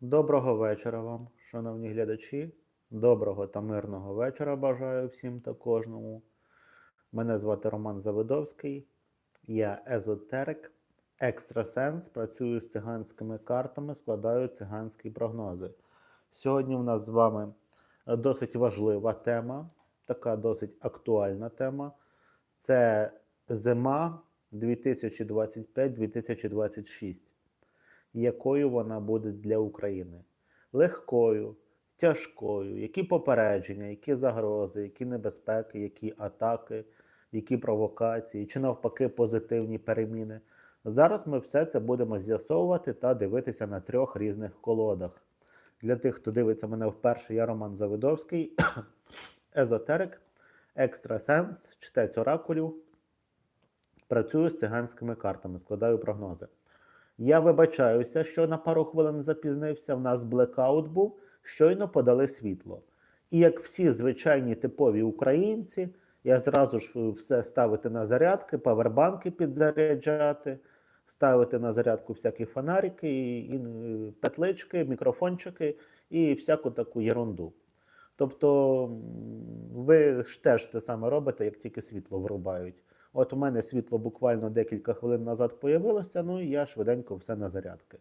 Доброго вечора вам, шановні глядачі. Доброго та мирного вечора бажаю всім та кожному. Мене звати Роман Завидовський. Я езотерик, екстрасенс, працюю з циганськими картами, складаю циганські прогнози. Сьогодні в нас з вами досить важлива тема, така досить актуальна тема. Це зима 2025-2026 якою вона буде для України. Легкою, тяжкою, які попередження, які загрози, які небезпеки, які атаки, які провокації, чи навпаки позитивні переміни. Зараз ми все це будемо з'ясовувати та дивитися на трьох різних колодах. Для тих, хто дивиться мене вперше, я Роман Завидовський, езотерик, екстрасенс, чтець оракулів. Працюю з циганськими картами, складаю прогнози. Я вибачаюся, що на пару хвилин запізнився. В нас блекаут був, щойно подали світло. І як всі звичайні типові українці, я зразу ж е, все ставити на зарядки, павербанки підзаряджати, ставити на зарядку всякі фонарики, і, е, петлички, мікрофончики і всяку таку єрунду. Тобто ви ж теж те саме робите, як тільки світло врубають. От у мене світло буквально декілька хвилин назад появилося, ну і я швиденько все на зарядки.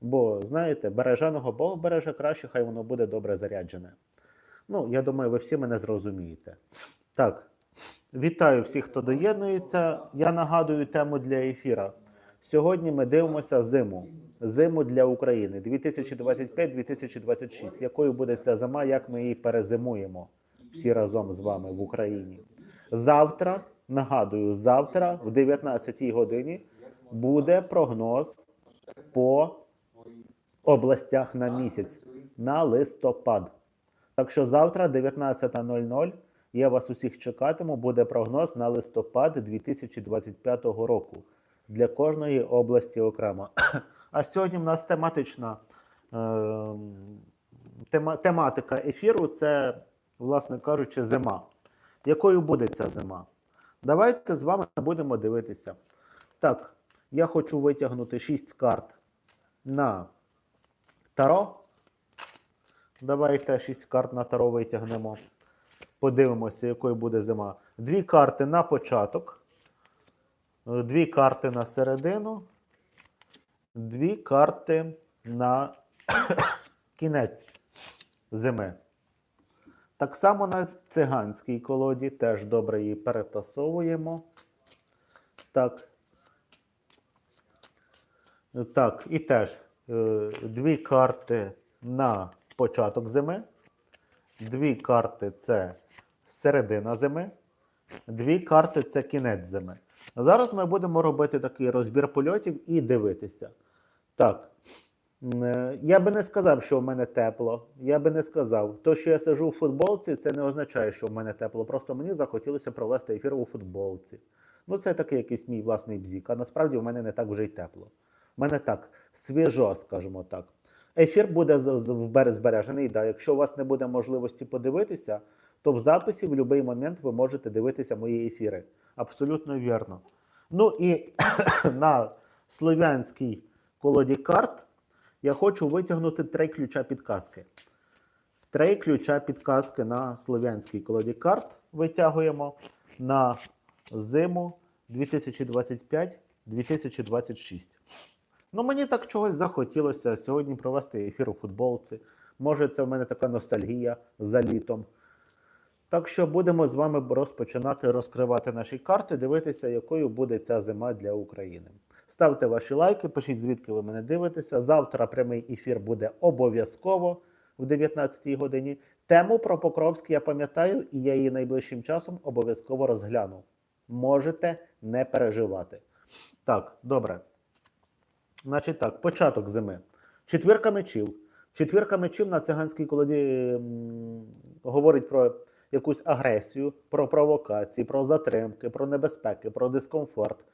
Бо, знаєте, береженого Бог береже краще, хай воно буде добре заряджене. Ну, я думаю, ви всі мене зрозумієте. Так, вітаю всіх, хто доєднується. Я нагадую тему для ефіра. Сьогодні ми дивимося зиму. Зиму для України 2025-2026. Якою буде ця зима, як ми її перезимуємо всі разом з вами в Україні? Завтра, нагадую, завтра в 19 годині буде прогноз по областях на місяць на листопад. Так що завтра, 19.00, я вас усіх чекатиму. Буде прогноз на листопад 2025 року для кожної області окремо. А сьогодні в нас тематична е, тема, тематика ефіру це, власне кажучи, зима. Якою буде ця зима? Давайте з вами будемо дивитися. Так, я хочу витягнути 6 карт на Таро. Давайте 6 карт на Таро витягнемо. Подивимося, якою буде зима. Дві карти на початок. Дві карти на середину. Дві карти на кінець зими. Так само на циганській колоді теж добре її перетасовуємо. Так. Так, і теж е, дві карти на початок зими. Дві карти це середина зими. Дві карти це кінець зими. Зараз ми будемо робити такий розбір польотів і дивитися. Так. Е, Я би не сказав, що в мене тепло. Я би не сказав. То, що я сижу у футболці, це не означає, що в мене тепло. Просто мені захотілося провести ефір у футболці. Ну, це такий якийсь мій власний бзік. А насправді в мене не так вже й тепло. У мене так свіжо, скажімо так. Ефір буде збережений. Да. Якщо у вас не буде можливості подивитися, то в записі в будь-який момент ви можете дивитися мої ефіри. Абсолютно вірно. Ну і на слов'янській колоді карт я хочу витягнути три ключа підказки. Три ключа підказки на слов'янській колоді карт витягуємо на зиму 2025-2026. Ну, мені так чогось захотілося сьогодні провести ефір у футболці. Може, це в мене така ностальгія за літом. Так що будемо з вами розпочинати розкривати наші карти, дивитися, якою буде ця зима для України. Ставте ваші лайки, пишіть, звідки ви мене дивитеся. Завтра прямий ефір буде обов'язково в 19-й годині. Тему про Покровський я пам'ятаю, і я її найближчим часом обов'язково розгляну. Можете не переживати. Так, добре. Значить так, початок зими. Четвірка мечів. Четвірка мечів на циганській колоді говорить про якусь агресію, про провокації, про затримки, про небезпеки, про дискомфорт.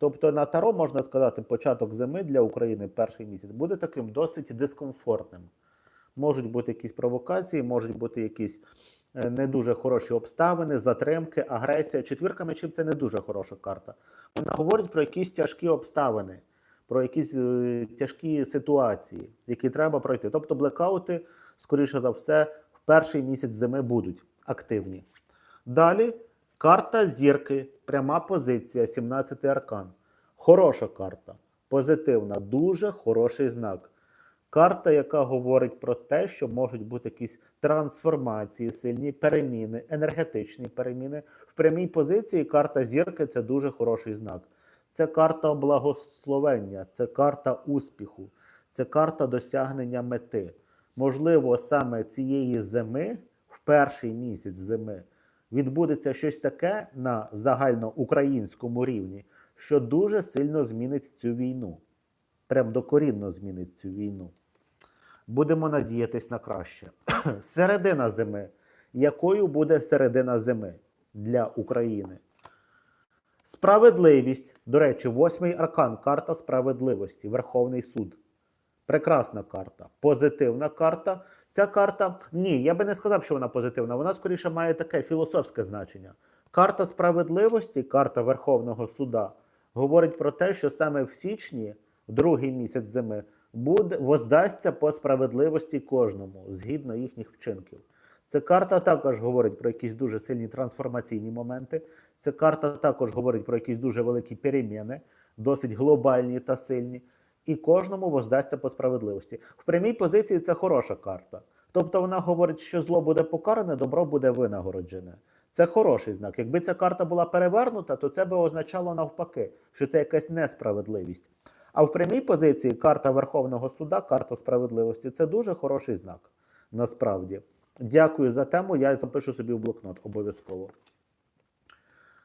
Тобто на Таро можна сказати, початок зими для України перший місяць буде таким досить дискомфортним. Можуть бути якісь провокації, можуть бути якісь е, не дуже хороші обставини, затримки, агресія. Четвірка мечів це не дуже хороша карта. Вона говорить про якісь тяжкі обставини, про якісь е, тяжкі ситуації, які треба пройти. Тобто блекаути, скоріше за все, в перший місяць зими будуть активні. Далі карта зірки, пряма позиція, 17 аркан. Хороша карта, позитивна, дуже хороший знак. Карта, яка говорить про те, що можуть бути якісь трансформації, сильні переміни, енергетичні переміни. В прямій позиції карта зірки це дуже хороший знак. Це карта благословення, це карта успіху, це карта досягнення мети. Можливо, саме цієї зими, в перший місяць зими, відбудеться щось таке на загальноукраїнському рівні, що дуже сильно змінить цю війну. Прям докорінно змінить цю війну. Будемо надіятись на краще. Середина зими. Якою буде середина зими для України? Справедливість. До речі, восьмий аркан карта справедливості, Верховний суд. Прекрасна карта, позитивна карта. Ця карта, ні, я би не сказав, що вона позитивна. Вона скоріше має таке філософське значення. Карта справедливості, карта Верховного суда, говорить про те, що саме в січні, другий місяць зими, буде воздасться по справедливості кожному згідно їхніх вчинків. Ця карта також говорить про якісь дуже сильні трансформаційні моменти. Ця карта також говорить про якісь дуже великі переміни, досить глобальні та сильні. І кожному воздасться по справедливості. В прямій позиції це хороша карта. Тобто вона говорить, що зло буде покаране, добро буде винагороджене. Це хороший знак. Якби ця карта була перевернута, то це би означало навпаки, що це якась несправедливість. А в прямій позиції карта Верховного суда, карта справедливості це дуже хороший знак. Насправді. Дякую за тему. Я запишу собі в блокнот обов'язково.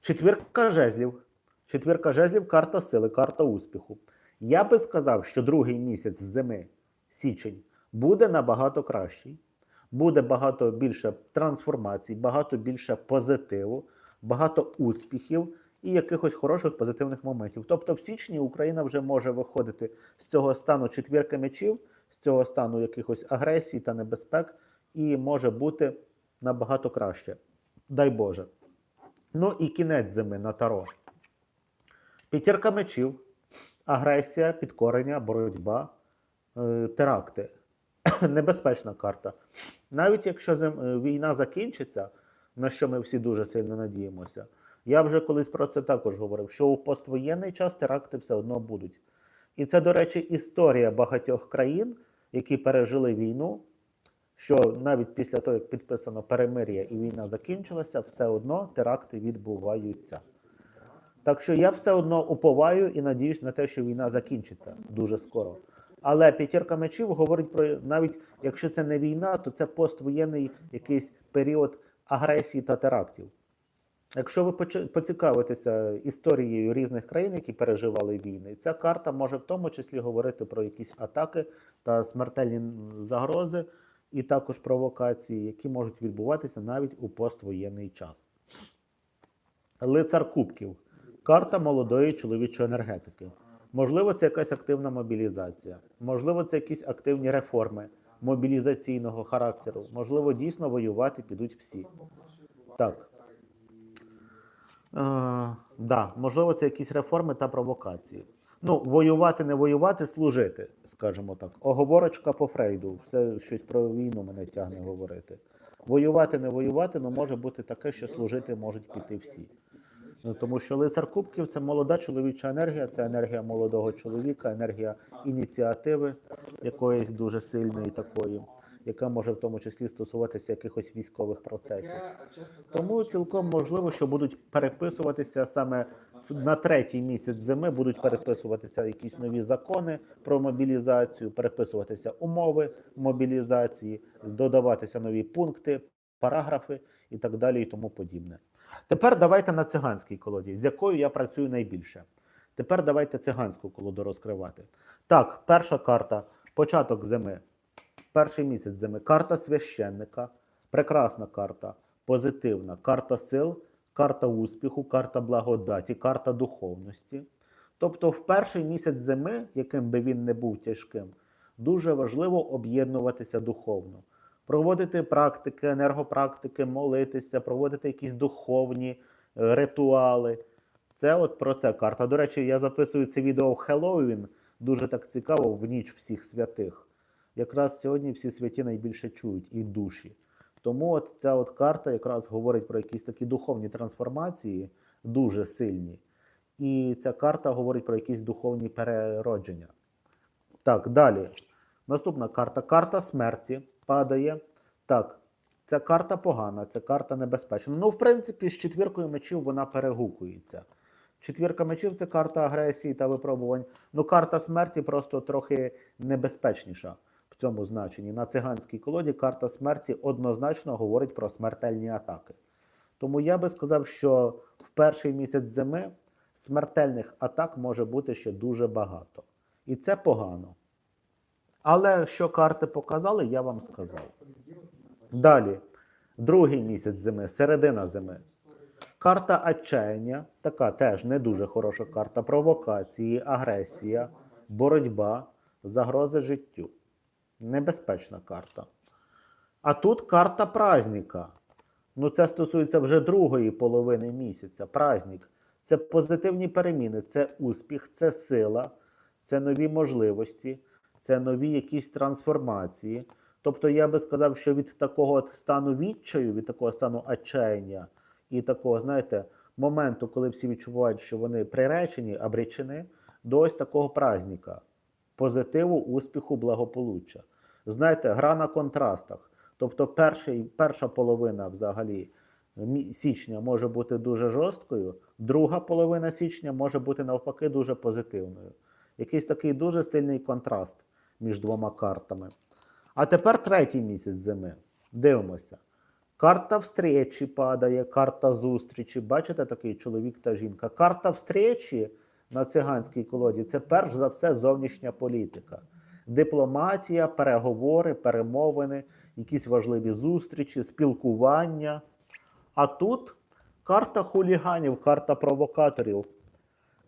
Четвірка жезлів. Четвірка жезлів карта сили, карта успіху. Я би сказав, що другий місяць зими, січень, буде набагато кращий. Буде багато більше трансформацій, багато більше позитиву, багато успіхів і якихось хороших позитивних моментів. Тобто, в січні Україна вже може виходити з цього стану четвірки мечів, з цього стану якихось агресій та небезпек, і може бути набагато краще. Дай Боже. Ну і кінець зими на таро. П'ятірка мечів, агресія, підкорення, боротьба, е, теракти. Небезпечна карта. Навіть якщо зим- е, війна закінчиться, на що ми всі дуже сильно надіємося, я вже колись про це також говорив, що у поствоєнний час теракти все одно будуть. І це, до речі, історія багатьох країн, які пережили війну, що навіть після того, як підписано перемир'я і війна закінчилася, все одно теракти відбуваються. Так що я все одно уповаю і надіюсь на те, що війна закінчиться дуже скоро. Але п'ятірка мечів говорить про навіть якщо це не війна, то це поствоєнний якийсь період агресії та терактів. Якщо ви поцікавитеся історією різних країн, які переживали війни, ця карта може в тому числі говорити про якісь атаки та смертельні загрози, і також провокації, які можуть відбуватися навіть у поствоєнний час. Лицар Кубків. Карта молодої чоловічої енергетики. Можливо, це якась активна мобілізація, можливо, це якісь активні реформи мобілізаційного характеру. Можливо, дійсно воювати підуть всі. Так. Е, да, можливо, це якісь реформи та провокації. Ну, воювати, не воювати, служити, скажімо так. Оговорочка по Фрейду. Все щось про війну мене тягне говорити. Воювати, не воювати, ну може бути таке, що служити можуть піти всі. Ну, тому що лицар кубків це молода чоловіча енергія, це енергія молодого чоловіка, енергія ініціативи якоїсь дуже сильної такої, яка може в тому числі стосуватися якихось військових процесів. Тому цілком можливо, що будуть переписуватися саме на третій місяць зими, будуть переписуватися якісь нові закони про мобілізацію, переписуватися умови мобілізації, додаватися нові пункти, параграфи і так далі, і тому подібне. Тепер давайте на циганській колоді, з якою я працюю найбільше. Тепер давайте циганську колоду розкривати. Так, перша карта початок зими. Перший місяць зими. Карта священника. Прекрасна карта, позитивна. Карта сил, карта успіху, карта благодаті, карта духовності. Тобто, в перший місяць зими, яким би він не був тяжким, дуже важливо об'єднуватися духовно, проводити практики, енергопрактики, молитися, проводити якісь духовні е, ритуали. Це от про це карта. До речі, я записую це відео в Хеллоуін. дуже так цікаво в ніч всіх святих. Якраз сьогодні всі святі найбільше чують і душі. Тому от ця от карта якраз говорить про якісь такі духовні трансформації, дуже сильні. І ця карта говорить про якісь духовні переродження. Так, далі. Наступна карта. Карта смерті падає. Так, ця карта погана, ця карта небезпечна. Ну, в принципі, з четвіркою мечів вона перегукується. Четвірка мечів це карта агресії та випробувань. Ну, карта смерті просто трохи небезпечніша в цьому значенні. На циганській колоді карта смерті однозначно говорить про смертельні атаки. Тому я би сказав, що в перший місяць зими смертельних атак може бути ще дуже багато. І це погано. Але що карти показали, я вам сказав. Далі, другий місяць зими, середина зими. Карта отчаяння, така теж не дуже хороша карта. Провокації, агресія, боротьба, загрози життю. Небезпечна карта. А тут карта праздника. Ну, це стосується вже другої половини місяця. Праздник. Це позитивні переміни, це успіх, це сила, це нові можливості, це нові якісь трансформації. Тобто я би сказав, що від такого стану відчаю, від такого стану отчаяння і такого, знаєте, моменту, коли всі відчувають, що вони приречені, обречені, до ось такого праздника, позитиву, успіху, благополуччя. Знаєте, гра на контрастах. Тобто, перший, перша половина взагалі січня може бути дуже жорсткою, друга половина січня може бути навпаки дуже позитивною. Якийсь такий дуже сильний контраст між двома картами. А тепер третій місяць зими. Дивимося. Карта встречі падає, карта зустрічі. Бачите такий чоловік та жінка. Карта встречі на циганській колоді це перш за все зовнішня політика. Дипломатія, переговори, перемовини, якісь важливі зустрічі, спілкування. А тут карта хуліганів, карта провокаторів.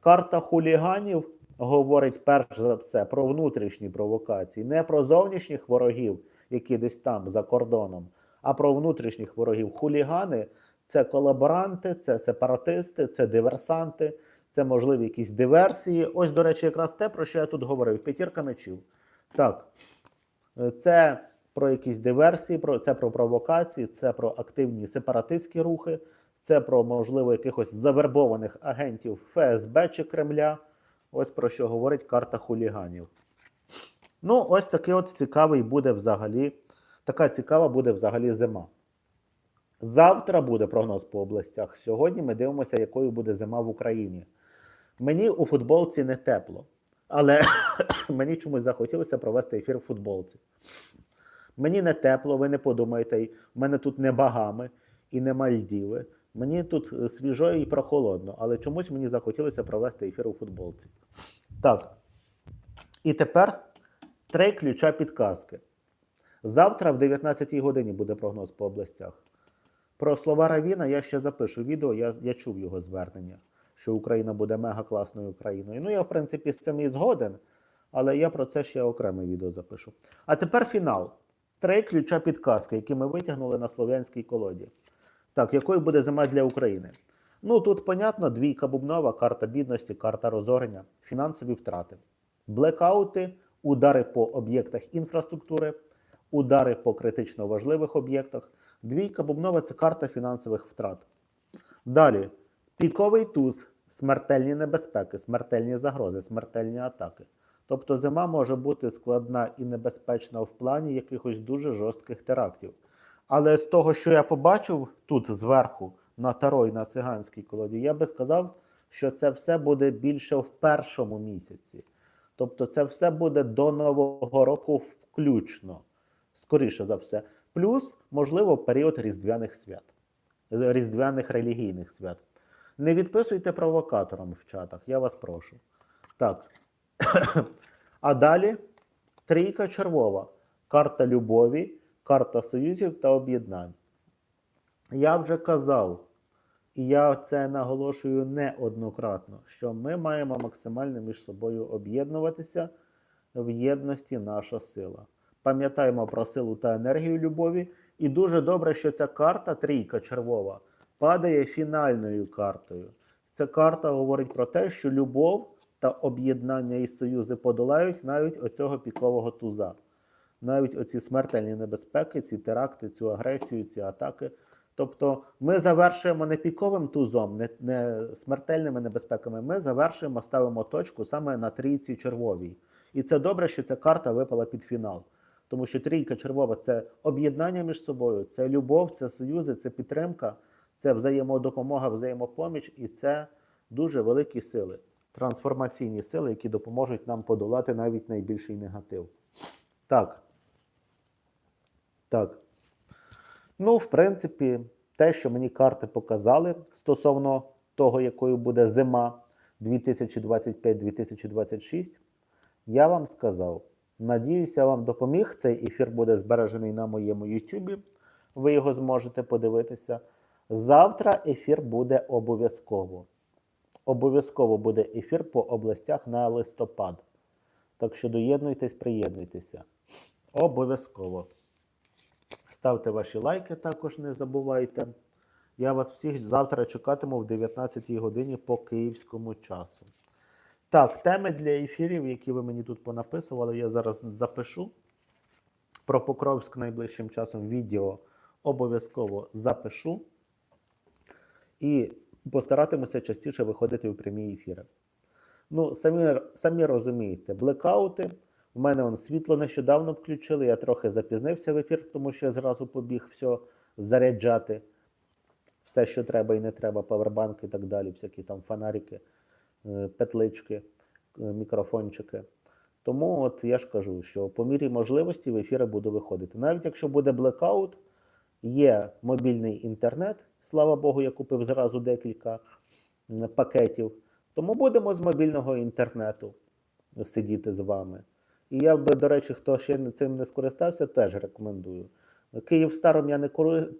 Карта хуліганів говорить перш за все про внутрішні провокації, не про зовнішніх ворогів, які десь там за кордоном, а про внутрішніх ворогів. Хулігани це колаборанти, це сепаратисти, це диверсанти, це можливі якісь диверсії. Ось, до речі, якраз те, про що я тут говорив: п'ятірка мечів. Так, це про якісь диверсії, про це про провокації, це про активні сепаратистські рухи, це про можливо якихось завербованих агентів ФСБ чи Кремля. Ось про що говорить карта хуліганів. Ну, ось такий от цікавий буде взагалі. Така цікава буде взагалі зима. Завтра буде прогноз по областях. Сьогодні ми дивимося, якою буде зима в Україні. Мені у футболці не тепло, але мені чомусь захотілося провести ефір в футболці. Мені не тепло, ви не подумайте, в мене тут не Багами і не Мальдіви. Мені тут е, свіжо і прохолодно, але чомусь мені захотілося провести ефір у футболці. Так. І тепер три ключа підказки. Завтра в 19 годині буде прогноз по областях. Про слова Равіна я ще запишу відео, я, я чув його звернення, що Україна буде мега класною країною. Ну, я, в принципі, з цим і згоден, але я про це ще окреме відео запишу. А тепер фінал. Три ключа підказки, які ми витягнули на слов'янській колоді. Так, якою буде зима для України? Ну, тут, понятно, двійка бубнова, карта бідності, карта розорення, фінансові втрати, блекаути, удари по об'єктах інфраструктури, удари по критично важливих об'єктах. Двійка бубнова це карта фінансових втрат. Далі, піковий туз, смертельні небезпеки, смертельні загрози, смертельні атаки. Тобто зима може бути складна і небезпечна в плані якихось дуже жорстких терактів. Але з того, що я побачив тут зверху, на таро і на циганській колоді, я би сказав, що це все буде більше в першому місяці. Тобто це все буде до Нового року включно, скоріше за все. Плюс, можливо, період різдвяних свят, різдвяних релігійних свят. Не відписуйте провокаторам в чатах, я вас прошу. Так. а далі трійка червова. Карта любові, карта союзів та об'єднань. Я вже казав, і я це наголошую неоднократно, що ми маємо максимально між собою об'єднуватися в єдності наша сила. Пам'ятаємо про силу та енергію любові. І дуже добре, що ця карта, трійка червова, падає фінальною картою. Ця карта говорить про те, що любов та об'єднання і союзи подолають навіть оцього пікового туза. Навіть оці смертельні небезпеки, ці теракти, цю агресію, ці атаки. Тобто ми завершуємо не піковим тузом, не, не смертельними небезпеками. Ми завершуємо, ставимо точку саме на трійці червовій. І це добре, що ця карта випала під фінал. Тому що трійка червова це об'єднання між собою, це любов, це союзи, це підтримка, це взаємодопомога, взаємопоміч, і це дуже великі сили, трансформаційні сили, які допоможуть нам подолати навіть найбільший негатив. Так. Так. Ну, в принципі, те, що мені карти показали стосовно того, якою буде зима 2025-2026, я вам сказав. Надіюся, вам допоміг. Цей ефір буде збережений на моєму YouTube. Ви його зможете подивитися. Завтра ефір буде обов'язково. Обов'язково буде ефір по областях на листопад. Так що доєднуйтесь, приєднуйтеся. Обов'язково. Ставте ваші лайки, також не забувайте. Я вас всіх завтра чекатиму в 19 годині по київському часу. Так, теми для ефірів, які ви мені тут понаписували, я зараз запишу. Про Покровськ найближчим часом відео обов'язково запишу. І постаратимуся частіше виходити у прямі ефіри. Ну, самі, самі розумієте, блекаути. У мене он світло нещодавно включили. Я трохи запізнився в ефір, тому що я зразу побіг все заряджати. Все, що треба і не треба, павербанки і так далі, всякі там фонарики, е, петлички, е, мікрофончики. Тому от я ж кажу, що по мірі можливості в ефіри буду виходити. Навіть якщо буде блекаут, є мобільний інтернет. Слава Богу, я купив зразу декілька пакетів. Тому будемо з мобільного інтернету сидіти з вами. І я би, до речі, хто ще цим не скористався, теж рекомендую. Київстаром я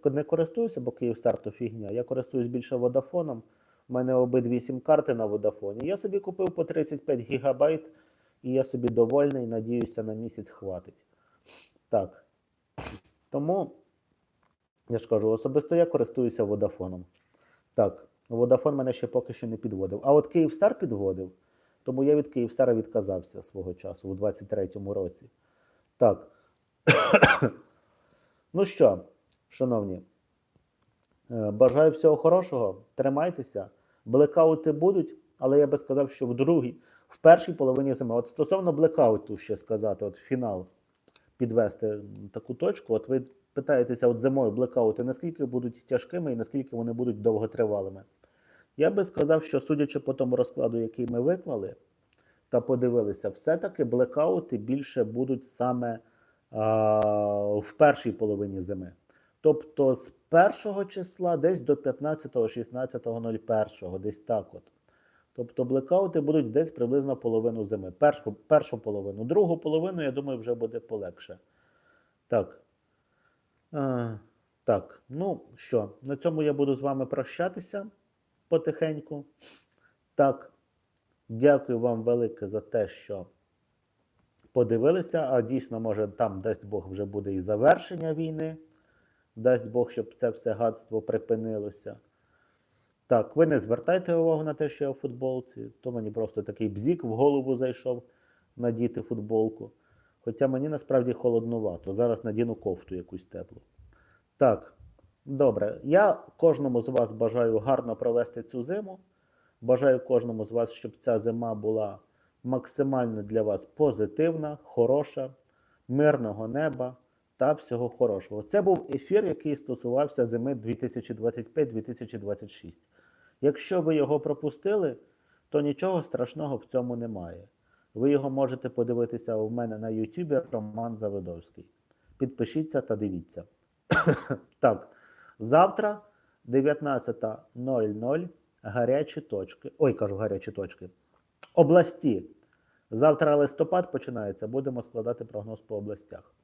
не, користуюся, бо Київстар то фігня. Я користуюсь більше водафоном. У мене обидві сім-карти на водафоні. Я собі купив по 35 гігабайт, і я собі довольний, надіюся, на місяць хватить. Так. Тому, я ж кажу, особисто я користуюся водафоном. Так, водафон мене ще поки що не підводив. А от Київстар підводив, тому я від Київстара відказався свого часу у 23-му році. Так. ну що, шановні, е, бажаю всього хорошого. Тримайтеся. Блекаути будуть, але я би сказав, що в другій, в першій половині зими. От стосовно блекауту ще сказати, от фінал підвести таку точку. От ви питаєтеся, от зимою блекаути, наскільки будуть тяжкими і наскільки вони будуть довготривалими. Я би сказав, що судячи по тому розкладу, який ми виклали, та подивилися, все-таки блекаути більше будуть саме а, в першій половині зими. Тобто з 1 числа десь до 15-16.01, десь так от. Тобто блекаути будуть десь приблизно половину зими. Першу, першу половину. Другу половину, я думаю, вже буде полегше. Так. А, так, ну що, на цьому я буду з вами прощатися потихеньку. Так, дякую вам велике за те, що подивилися. А дійсно, може, там, дасть Бог, вже буде і завершення війни. Дасть Бог, щоб це все гадство припинилося. Так, ви не звертайте увагу на те, що я в футболці, то мені просто такий бзік в голову зайшов надіти футболку. Хоча мені насправді холоднувато. Зараз надіну кофту якусь теплу. Так, добре. Я кожному з вас бажаю гарно провести цю зиму. Бажаю кожному з вас, щоб ця зима була максимально для вас позитивна, хороша, мирного неба та всього хорошого. Це був ефір, який стосувався зими 2025-2026. Якщо ви його пропустили, то нічого страшного в цьому немає. Ви його можете подивитися у мене на YouTube Роман Завидовський. Підпишіться та дивіться. так, завтра 19.00 гарячі точки. Ой, кажу гарячі точки. Області. Завтра листопад починається. Будемо складати прогноз по областях.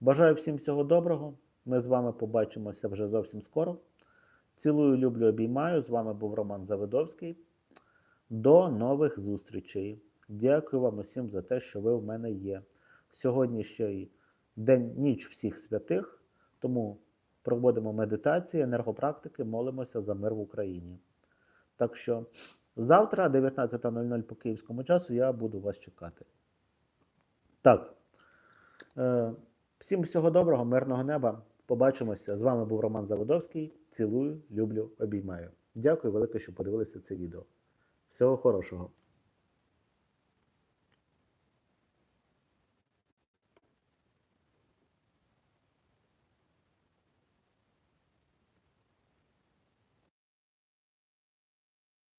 Бажаю всім всього доброго. Ми з вами побачимося вже зовсім скоро. Цілую, люблю, обіймаю. З вами був Роман Завидовський. До нових зустрічей. Дякую вам усім за те, що ви в мене є. Сьогодні ще й день ніч всіх святих, тому проводимо медитації, енергопрактики, молимося за мир в Україні. Так що Завтра, 19.00 по київському часу, я буду вас чекати. Так. Е, всім всього доброго, мирного неба. Побачимося. З вами був Роман Заводовський. Цілую, люблю, обіймаю. Дякую велике, що подивилися це відео. Всього хорошого.